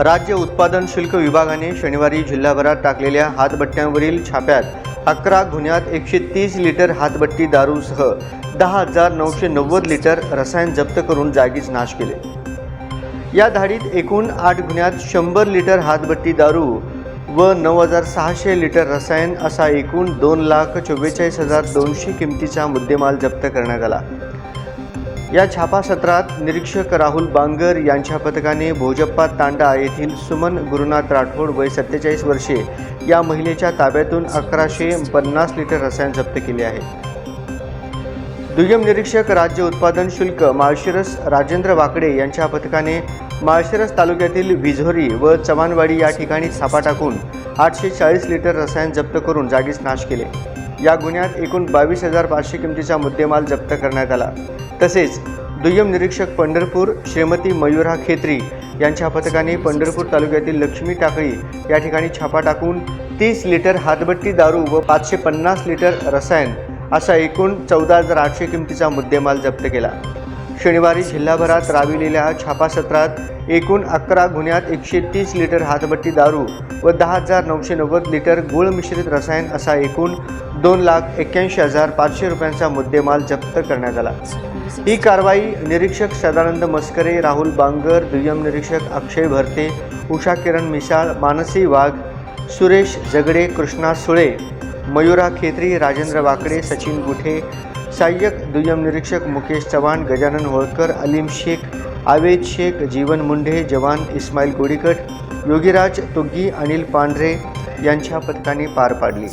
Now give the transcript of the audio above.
राज्य उत्पादन शुल्क विभागाने शनिवारी जिल्हाभरात टाकलेल्या हातबट्ट्यांवरील छाप्यात अकरा गुन्ह्यात एकशे तीस लिटर हातबट्टी दारूसह दहा हजार नऊशे नव्वद लिटर रसायन जप्त करून जागीच नाश केले. या धाडीत एकूण आठ गुन्ह्यात शंभर लिटर हातबट्टी दारू व नऊ हजार सहाशे लिटर रसायन असा एकूण दोन लाख चव्वेचाळीस हजार दोनशे किमतीचा मुद्देमाल जप्त करण्यात आला. या छापा सत्रात निरीक्षक राहुल बांगर यांच्या पथकाने भोजप्पा तांडा येथील सुमन गुरुनाथ राठोड वय सत्तेचाळीस वर्षे या महिलेच्या ताब्यातून अकराशे पन्नास लिटर रसायन जप्त केले आहे. दुय्यम निरीक्षक राज्य उत्पादन शुल्क माळशिरस राजेंद्र वाकडे यांच्या पथकाने माळशिरस तालुक्यातील विझोरी व चव्हाणवाडी या ठिकाणी छापा टाकून आठशे चाळीस लिटर रसायन जप्त करून जागीच नाश केले. या गुन्ह्यात एकूण बावीस हजार पाचशे किमतीचा मुद्देमाल जप्त करण्यात आला. तसेच दुय्यम निरीक्षक पंढरपूर श्रीमती मयुरा खेत्री यांच्या पथकाने पंढरपूर तालुक्यातील लक्ष्मी टाकळी या ठिकाणी छापा टाकून तीस लिटर हातबट्टी दारू व पाचशे पन्नास लिटर रसायन असा एकूण चौदा हजार आठशे किमतीचा मुद्देमाल जप्त केला. शनिवारी जिल्हाभरात राबविलेल्या छापासत्रात एकूण अकरा गुन्ह्यात एकशे तीस लिटर हातबट्टी दारू व दहा हजार नऊशे नव्वद लिटर गुळ मिश्रित रसायन असा एकूण दोन लाख एक्क्याऐंशी हजार पाचशे रुपयांचा मुद्देमाल जप्त करण्यात आला. ही कारवाई निरीक्षक सदानंद मस्करे राहुल बांगर दुय्यम निरीक्षक अक्षय भरते उषा किरण मिसाळ मानसी वाघ सुरेश जगडे कृष्णा सुळे मयुरा खेत्री राजेंद्र वाकडे सचिन गुठे सहाय्यक दुय्यम निरीक्षक मुकेश चव्हाण गजानन होळकर अलीम शेख आवेद शेख जीवन मुंढे जवान इस्माईल गोडीकट योगीराज तुग्गी अनिल पांढरे यांच्या पथकाने पार पाडली.